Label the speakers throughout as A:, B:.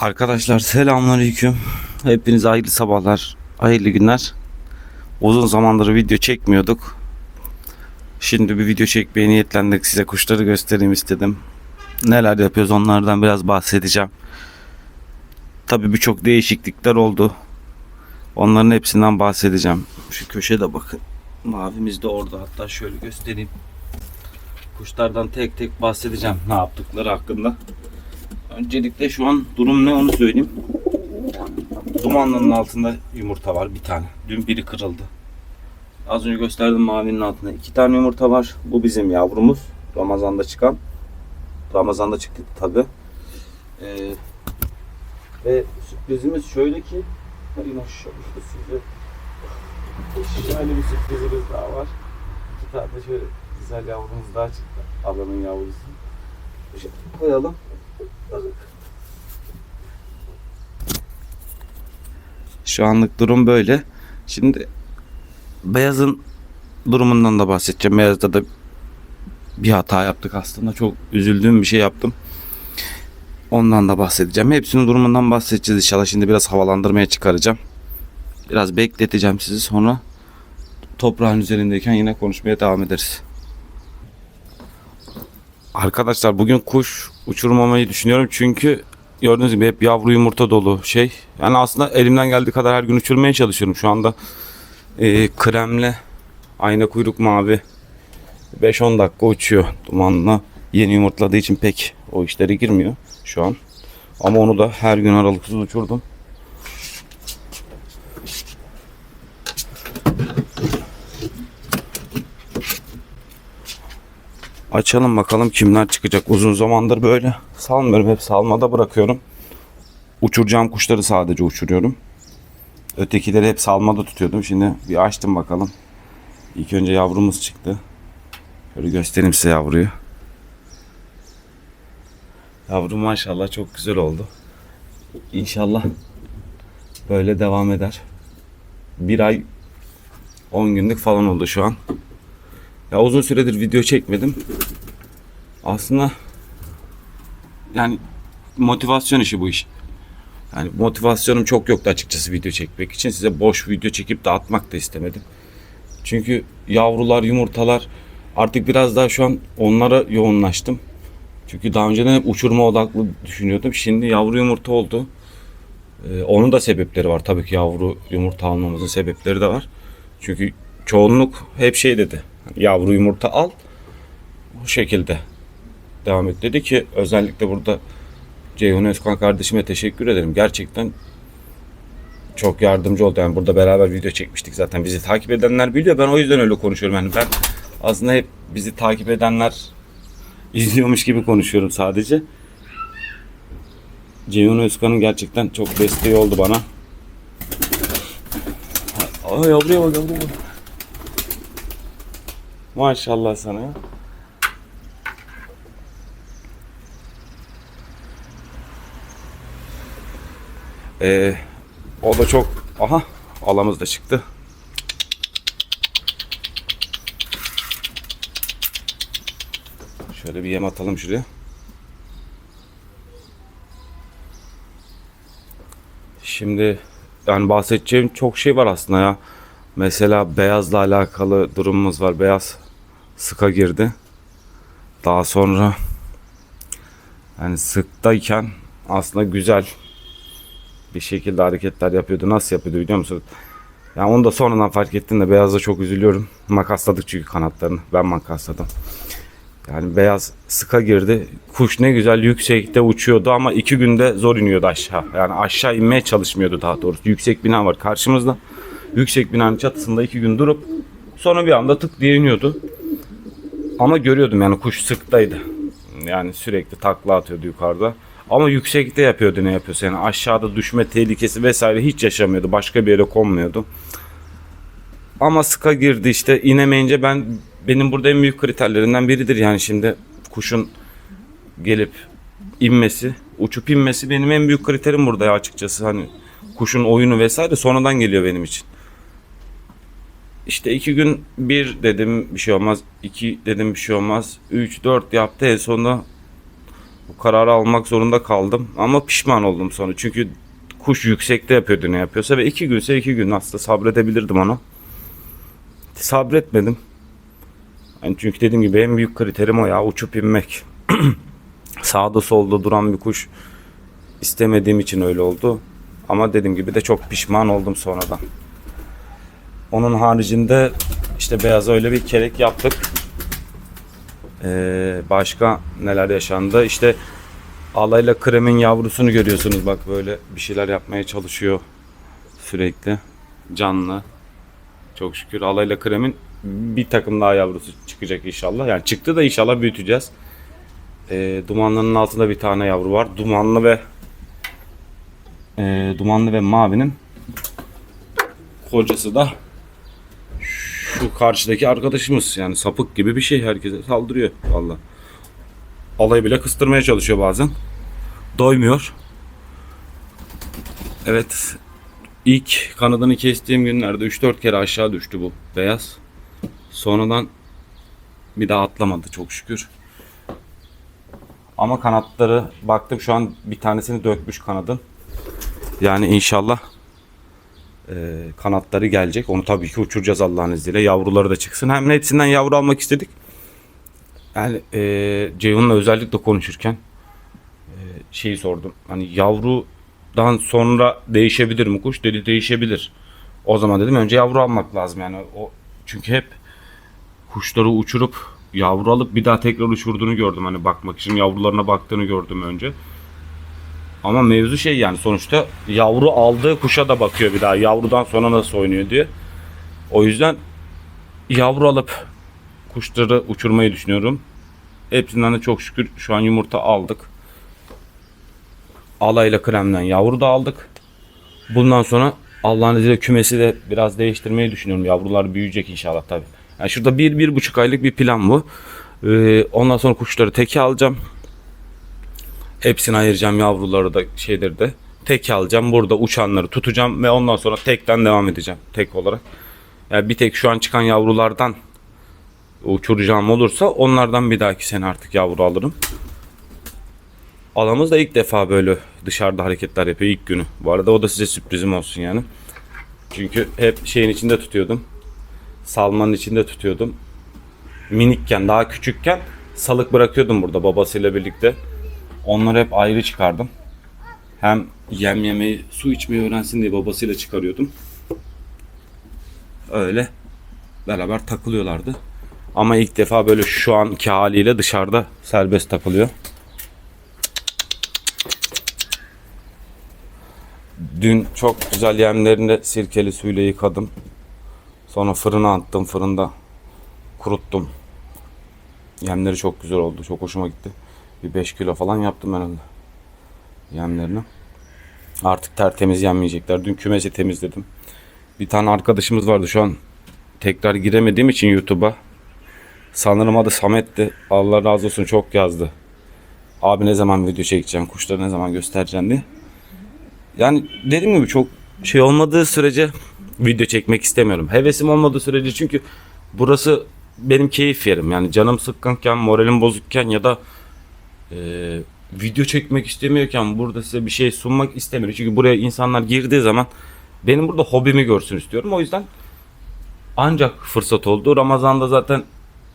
A: Arkadaşlar selamünaleyküm. Hepinize hayırlı sabahlar, hayırlı günler. Uzun zamandır video çekmiyorduk. Şimdi bir video çekmeye niyetlendik. Size kuşları göstereyim istedim. Neler yapıyoruz onlardan biraz bahsedeceğim. Tabii birçok değişiklikler oldu. Onların hepsinden bahsedeceğim. Şu köşede bakın. Mavimiz de orada. Hatta şöyle göstereyim. Kuşlardan tek tek bahsedeceğim ne yaptıkları hakkında. Öncelikle şu an durum ne onu söyleyeyim. Dumanlının altında yumurta var bir tane. Dün biri kırıldı. Az önce gösterdim mavinin altında iki tane yumurta var. Bu bizim yavrumuz. Ramazan'da çıkan. Ramazan'da çıktı tabi. Ee, ve sürprizimiz şöyle ki size şöyle bir sürprizimiz daha var. İki tane şöyle güzel yavrumuz daha çıktı. Ablamın yavrusu. Şöyle koyalım. Şu anlık durum böyle. Şimdi Beyaz'ın durumundan da bahsedeceğim. Beyaz'da da bir hata yaptık aslında. Çok üzüldüğüm bir şey yaptım. Ondan da bahsedeceğim. Hepsinin durumundan bahsedeceğiz inşallah. Şimdi biraz havalandırmaya çıkaracağım. Biraz bekleteceğim sizi sonra toprağın üzerindeyken yine konuşmaya devam ederiz. Arkadaşlar bugün kuş uçurmamayı düşünüyorum çünkü gördüğünüz gibi hep yavru yumurta dolu şey. Yani aslında elimden geldiği kadar her gün uçurmaya çalışıyorum. Şu anda e, kremle ayna kuyruk mavi 5-10 dakika uçuyor dumanla. Yeni yumurtladığı için pek o işlere girmiyor şu an. Ama onu da her gün aralıksız uçurdum. Açalım bakalım kimler çıkacak. Uzun zamandır böyle salmıyorum. Hep salmada bırakıyorum. Uçuracağım kuşları sadece uçuruyorum. Ötekileri hep salmada tutuyordum. Şimdi bir açtım bakalım. İlk önce yavrumuz çıktı. Şöyle göstereyim size yavruyu. Yavrum maşallah çok güzel oldu. İnşallah böyle devam eder. Bir ay 10 günlük falan oldu şu an. Ya uzun süredir video çekmedim. Aslında yani motivasyon işi bu iş. Yani motivasyonum çok yoktu açıkçası video çekmek için. Size boş video çekip de atmak da istemedim. Çünkü yavrular, yumurtalar artık biraz daha şu an onlara yoğunlaştım. Çünkü daha önceden hep uçurma odaklı düşünüyordum. Şimdi yavru yumurta oldu. Ee, onun da sebepleri var. Tabii ki yavru yumurta almamızın sebepleri de var. Çünkü çoğunluk hep şey dedi. Yavru yumurta al. Bu şekilde devam et dedi ki özellikle burada Ceyhun Özkan kardeşime teşekkür ederim. Gerçekten çok yardımcı oldu. Yani burada beraber video çekmiştik zaten. Bizi takip edenler biliyor. Ben o yüzden öyle konuşuyorum. Yani ben aslında hep bizi takip edenler izliyormuş gibi konuşuyorum sadece. Ceyhun Özkan'ın gerçekten çok desteği oldu bana. Ay yavruya bak yavruya bak. Maşallah sana. Ee, o da çok... Aha alamız da çıktı. Şöyle bir yem atalım şuraya. Şimdi yani bahsedeceğim çok şey var aslında ya. Mesela beyazla alakalı durumumuz var. Beyaz sıka girdi. Daha sonra yani sıktayken aslında güzel bir şekilde hareketler yapıyordu. Nasıl yapıyordu biliyor musunuz? Yani onu da sonradan fark ettim de beyazda çok üzülüyorum. Makasladık çünkü kanatlarını. Ben makasladım. Yani beyaz sıka girdi. Kuş ne güzel yüksekte uçuyordu ama iki günde zor iniyordu aşağı. Yani aşağı inmeye çalışmıyordu daha doğrusu. Yüksek bina var karşımızda. Yüksek binanın çatısında iki gün durup sonra bir anda tık diye iniyordu. Ama görüyordum yani kuş sıktaydı. Yani sürekli takla atıyordu yukarıda. Ama yüksekte yapıyordu ne yapıyorsa yani aşağıda düşme tehlikesi vesaire hiç yaşamıyordu. Başka bir yere konmuyordu. Ama sıka girdi işte inemeyince ben benim burada en büyük kriterlerinden biridir yani şimdi kuşun gelip inmesi, uçup inmesi benim en büyük kriterim burada açıkçası hani kuşun oyunu vesaire sonradan geliyor benim için. İşte iki gün bir dedim bir şey olmaz, iki dedim bir şey olmaz, üç dört yaptı en sonunda Bu kararı almak zorunda kaldım ama pişman oldum sonra. Çünkü kuş yüksekte yapıyordu ne yapıyorsa ve iki günse iki gün aslında sabredebilirdim ona. Sabretmedim. Yani çünkü dediğim gibi en büyük kriterim o ya uçup inmek. Sağda solda duran bir kuş istemediğim için öyle oldu. Ama dediğim gibi de çok pişman oldum sonradan. Onun haricinde işte beyaza öyle bir kelek yaptık. Ee, başka neler yaşandı? İşte alayla kremin yavrusunu görüyorsunuz bak böyle bir şeyler yapmaya çalışıyor sürekli. Canlı. Çok şükür alayla kremin bir takım daha yavrusu çıkacak inşallah. Yani çıktı da inşallah büyüteceğiz. Ee, dumanlının altında bir tane yavru var. Dumanlı ve e, dumanlı ve mavinin kocası da şu karşıdaki arkadaşımız yani sapık gibi bir şey herkese saldırıyor valla. Alayı bile kıstırmaya çalışıyor bazen. Doymuyor. Evet. ilk kanadını kestiğim günlerde 3-4 kere aşağı düştü bu beyaz. Sonradan bir daha atlamadı çok şükür. Ama kanatları baktım şu an bir tanesini dökmüş kanadın. Yani inşallah kanatları gelecek. Onu tabii ki uçuracağız Allah'ın izniyle. Yavruları da çıksın. Hem hepsinden yavru almak istedik. Yani e, Ceyhun'la özellikle konuşurken e, şeyi sordum. Hani yavrudan sonra değişebilir mi kuş? Dedi değişebilir. O zaman dedim önce yavru almak lazım yani. O çünkü hep kuşları uçurup yavru alıp bir daha tekrar uçurduğunu gördüm. Hani bakmak için yavrularına baktığını gördüm önce. Ama mevzu şey yani sonuçta yavru aldığı kuşa da bakıyor bir daha. Yavrudan sonra nasıl oynuyor diye. O yüzden yavru alıp kuşları uçurmayı düşünüyorum. Hepsinden de çok şükür şu an yumurta aldık. Alayla kremden yavru da aldık. Bundan sonra Allah'ın izniyle kümesi de biraz değiştirmeyi düşünüyorum. Yavrular büyüyecek inşallah tabii. Yani şurada bir, bir buçuk aylık bir plan bu. Ee, ondan sonra kuşları teke alacağım. Hepsini ayıracağım yavruları da şeyleri de. Tek alacağım. Burada uçanları tutacağım ve ondan sonra tekten devam edeceğim. Tek olarak. Yani bir tek şu an çıkan yavrulardan uçuracağım olursa onlardan bir dahaki sene artık yavru alırım. Alamız da ilk defa böyle dışarıda hareketler yapıyor ilk günü. Bu arada o da size sürprizim olsun yani. Çünkü hep şeyin içinde tutuyordum. Salmanın içinde tutuyordum. Minikken daha küçükken salık bırakıyordum burada babasıyla birlikte. Onları hep ayrı çıkardım. Hem yem yemeyi, su içmeyi öğrensin diye babasıyla çıkarıyordum. Öyle beraber takılıyorlardı. Ama ilk defa böyle şu anki haliyle dışarıda serbest takılıyor. Dün çok güzel yemlerini sirkeli suyla yıkadım. Sonra fırına attım. Fırında kuruttum. Yemleri çok güzel oldu. Çok hoşuma gitti. Bir 5 kilo falan yaptım herhalde. Yemlerini. Artık tertemiz yenmeyecekler. Dün kümesi temizledim. Bir tane arkadaşımız vardı şu an. Tekrar giremediğim için YouTube'a. Sanırım adı Samet'ti. Allah razı olsun çok yazdı. Abi ne zaman video çekeceğim, kuşları ne zaman göstereceğim diye. Yani dediğim gibi çok şey olmadığı sürece video çekmek istemiyorum. Hevesim olmadığı sürece çünkü burası benim keyif yerim. Yani canım sıkkınken, moralim bozukken ya da e, video çekmek istemiyorken burada size bir şey sunmak istemiyorum. Çünkü buraya insanlar girdiği zaman benim burada hobimi görsün istiyorum. O yüzden ancak fırsat oldu. Ramazan'da zaten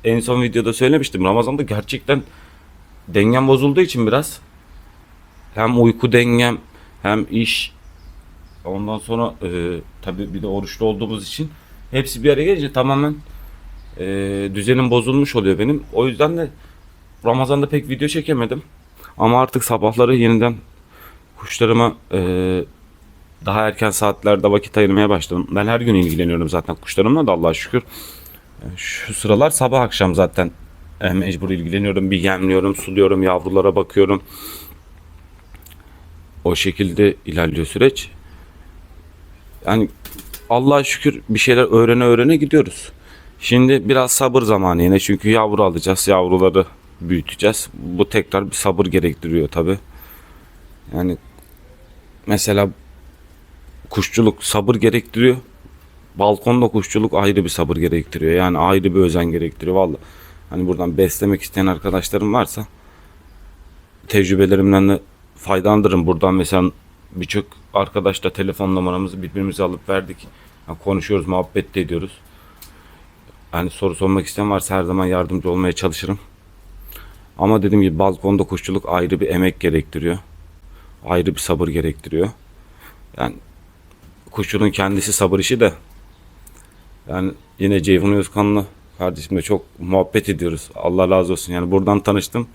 A: en son videoda söylemiştim. Ramazan'da gerçekten dengem bozulduğu için biraz hem uyku dengem hem iş ondan sonra e, tabii bir de oruçlu olduğumuz için hepsi bir araya gelince tamamen e, düzenim bozulmuş oluyor benim. O yüzden de Ramazan'da pek video çekemedim. Ama artık sabahları yeniden kuşlarıma e, daha erken saatlerde vakit ayırmaya başladım. Ben her gün ilgileniyorum zaten kuşlarımla da Allah'a şükür. E, Şu sıralar sabah akşam zaten e, mecbur ilgileniyorum. Bir yemliyorum, suluyorum, yavrulara bakıyorum. O şekilde ilerliyor süreç. Yani Allah'a şükür bir şeyler öğrene öğrene gidiyoruz. Şimdi biraz sabır zamanı yine çünkü yavru alacağız. Yavruları büyüteceğiz. Bu tekrar bir sabır gerektiriyor tabi. Yani mesela kuşçuluk sabır gerektiriyor. Balkonda kuşçuluk ayrı bir sabır gerektiriyor. Yani ayrı bir özen gerektiriyor valla. Hani buradan beslemek isteyen arkadaşlarım varsa tecrübelerimden de faydalandırırım. Buradan mesela birçok arkadaşla telefon numaramızı birbirimize alıp verdik. Yani konuşuyoruz, muhabbet de ediyoruz. Yani soru sormak isteyen varsa her zaman yardımcı olmaya çalışırım. Ama dediğim gibi balkonda kuşçuluk ayrı bir emek gerektiriyor. Ayrı bir sabır gerektiriyor. Yani kuşçuluğun kendisi sabır işi de yani yine Ceyhun Özkan'la kardeşimle çok muhabbet ediyoruz. Allah razı olsun. Yani buradan tanıştım.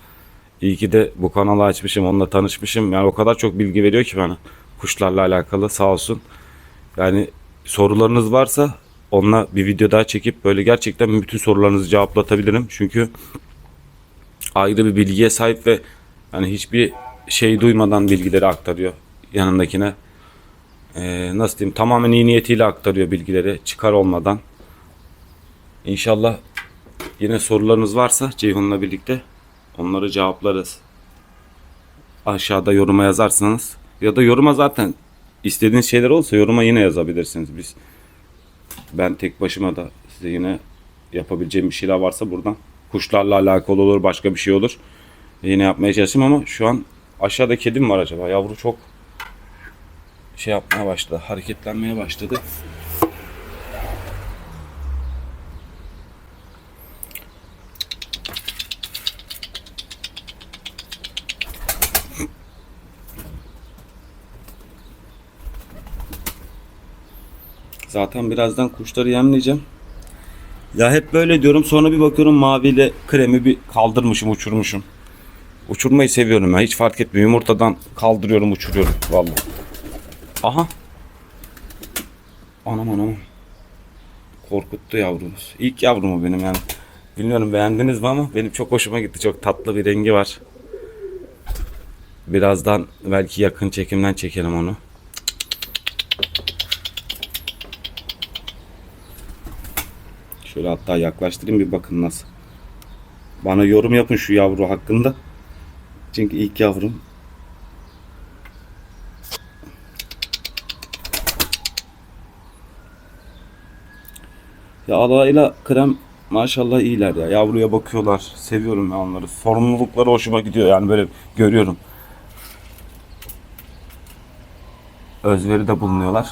A: İyi ki de bu kanalı açmışım, onunla tanışmışım. Yani o kadar çok bilgi veriyor ki bana kuşlarla alakalı sağ olsun. Yani sorularınız varsa onunla bir video daha çekip böyle gerçekten bütün sorularınızı cevaplatabilirim. Çünkü ayrı bir bilgiye sahip ve hani hiçbir şey duymadan bilgileri aktarıyor yanındakine. Ee, nasıl diyeyim tamamen iyi niyetiyle aktarıyor bilgileri çıkar olmadan. İnşallah yine sorularınız varsa Ceyhun'la birlikte onları cevaplarız. Aşağıda yoruma yazarsanız ya da yoruma zaten istediğiniz şeyler olsa yoruma yine yazabilirsiniz. Biz ben tek başıma da size yine yapabileceğim bir şeyler varsa buradan kuşlarla alakalı olur başka bir şey olur. Yine yapmaya çalışayım ama şu an aşağıda kedim var acaba yavru çok şey yapmaya başladı hareketlenmeye başladı. Zaten birazdan kuşları yemleyeceğim. Ya hep böyle diyorum sonra bir bakıyorum maviyle kremi bir kaldırmışım uçurmuşum. Uçurmayı seviyorum ya hiç fark etmiyor. Yumurtadan kaldırıyorum uçuruyorum vallahi. Aha. Anam anam. Korkuttu yavrumuz. İlk yavrum o benim yani. Bilmiyorum beğendiniz mi ama benim çok hoşuma gitti. Çok tatlı bir rengi var. Birazdan belki yakın çekimden çekelim onu. Şöyle hatta yaklaştırayım bir bakın nasıl. Bana yorum yapın şu yavru hakkında. Çünkü ilk yavrum. Ya alayla krem maşallah iyiler ya. Yavruya bakıyorlar. Seviyorum ya onları. Sorumlulukları hoşuma gidiyor yani böyle görüyorum. Özveri de bulunuyorlar.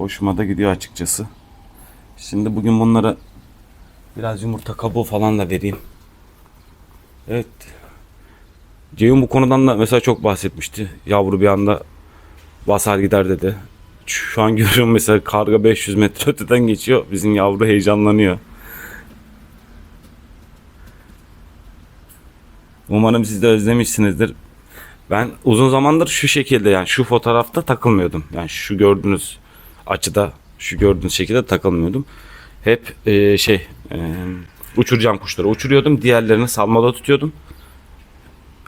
A: Hoşuma da gidiyor açıkçası. Şimdi bugün bunlara biraz yumurta kabuğu falan da vereyim. Evet. Ceyhun bu konudan da mesela çok bahsetmişti. Yavru bir anda basar gider dedi. Şu an görüyorum mesela karga 500 metre öteden geçiyor. Bizim yavru heyecanlanıyor. Umarım siz de özlemişsinizdir. Ben uzun zamandır şu şekilde yani şu fotoğrafta takılmıyordum. Yani şu gördüğünüz açıda şu gördüğünüz şekilde takılmıyordum. Hep e, şey e, uçuracağım kuşları uçuruyordum. Diğerlerini salmada tutuyordum.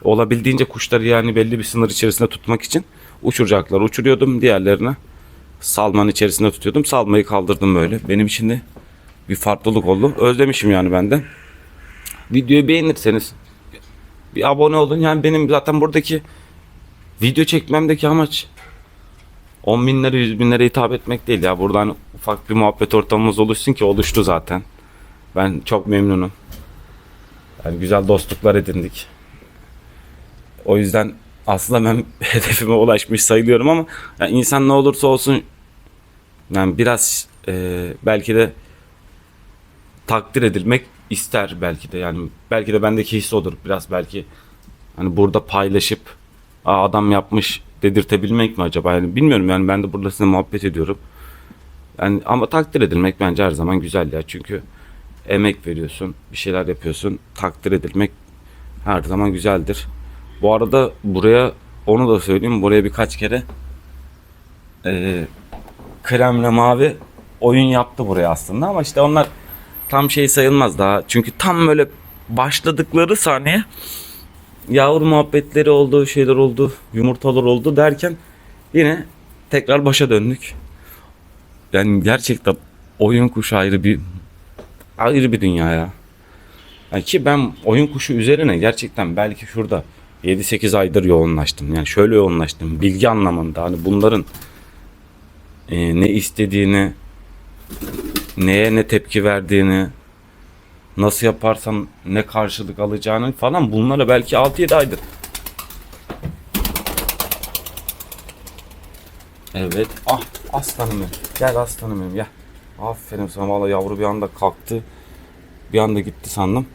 A: Olabildiğince kuşları yani belli bir sınır içerisinde tutmak için uçuracakları uçuruyordum. Diğerlerini salmanın içerisinde tutuyordum. Salmayı kaldırdım böyle. Benim için de bir farklılık oldu. Özlemişim yani ben de. Videoyu beğenirseniz bir abone olun. Yani benim zaten buradaki video çekmemdeki amaç 10 binlere 100 binlere hitap etmek değil ya. Buradan ufak bir muhabbet ortamımız oluşsun ki oluştu zaten. Ben çok memnunum. Yani güzel dostluklar edindik. O yüzden aslında ben hedefime ulaşmış sayılıyorum ama yani insan ne olursa olsun yani biraz e, belki de takdir edilmek ister belki de yani belki de bendeki his odur biraz belki hani burada paylaşıp adam yapmış dedirtebilmek mi acaba? Yani bilmiyorum yani ben de burada sizinle muhabbet ediyorum. Yani ama takdir edilmek bence her zaman güzel ya. Çünkü emek veriyorsun bir şeyler yapıyorsun. Takdir edilmek her zaman güzeldir. Bu arada buraya onu da söyleyeyim buraya birkaç kere e, kremle mavi oyun yaptı buraya aslında. Ama işte onlar tam şey sayılmaz daha. Çünkü tam böyle başladıkları saniye yavru muhabbetleri oldu, şeyler oldu, yumurtalar oldu derken yine tekrar başa döndük. Yani gerçekten oyun kuşu ayrı bir ayrı bir dünya ya. Yani ki ben oyun kuşu üzerine gerçekten belki şurada 7-8 aydır yoğunlaştım. Yani şöyle yoğunlaştım. Bilgi anlamında hani bunların e, ne istediğini, neye ne tepki verdiğini, nasıl yaparsam ne karşılık alacağını falan bunlara belki 6-7 aydır. Evet. Ah aslanım benim. Gel aslanım benim gel. Aferin sana valla yavru bir anda kalktı. Bir anda gitti sandım.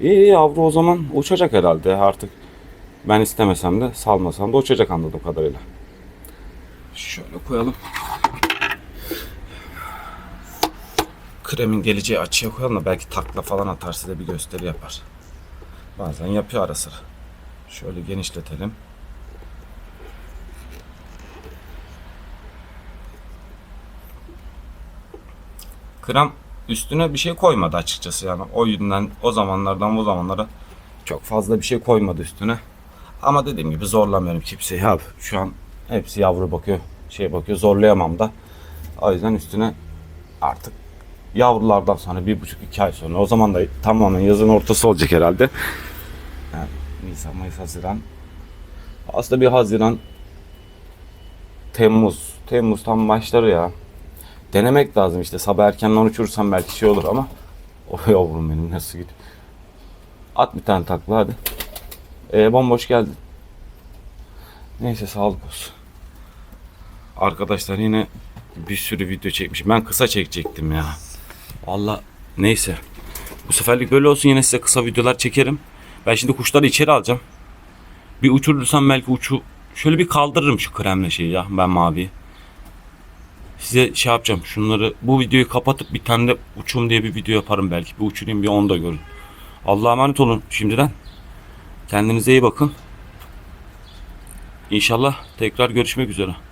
A: İyi yavru o zaman uçacak herhalde artık. Ben istemesem de salmasam da uçacak anladığım kadarıyla. Şöyle koyalım. Kremin geleceği açıya koyalım da belki takla falan atar size bir gösteri yapar. Bazen yapıyor ara sıra. Şöyle genişletelim. Krem üstüne bir şey koymadı açıkçası yani. O yüzden o zamanlardan bu zamanlara çok fazla bir şey koymadı üstüne. Ama dediğim gibi zorlamıyorum kimseyi abi. Şu an hepsi yavru bakıyor, şey bakıyor. Zorlayamam da. O yüzden üstüne artık yavrulardan sonra bir buçuk iki ay sonra o zaman da tamamen yazın ortası olacak herhalde. Yani Nisan, Mayıs, Haziran. Aslında bir Haziran Temmuz. Temmuz tam başları ya. Denemek lazım işte. Sabah erkenden uçurursam belki şey olur ama. O yavrum benim nasıl gidiyor. At bir tane takla hadi. Ee, bomboş geldin. Neyse sağlık olsun. Arkadaşlar yine bir sürü video çekmişim. Ben kısa çekecektim ya. Valla neyse. Bu seferlik böyle olsun yine size kısa videolar çekerim. Ben şimdi kuşları içeri alacağım. Bir uçurursam belki uçu şöyle bir kaldırırım şu kremle şeyi ya ben mavi. Size şey yapacağım şunları bu videoyu kapatıp bir tane de uçum diye bir video yaparım belki. Bir uçurayım bir onu da görün. Allah'a emanet olun şimdiden. Kendinize iyi bakın. İnşallah tekrar görüşmek üzere.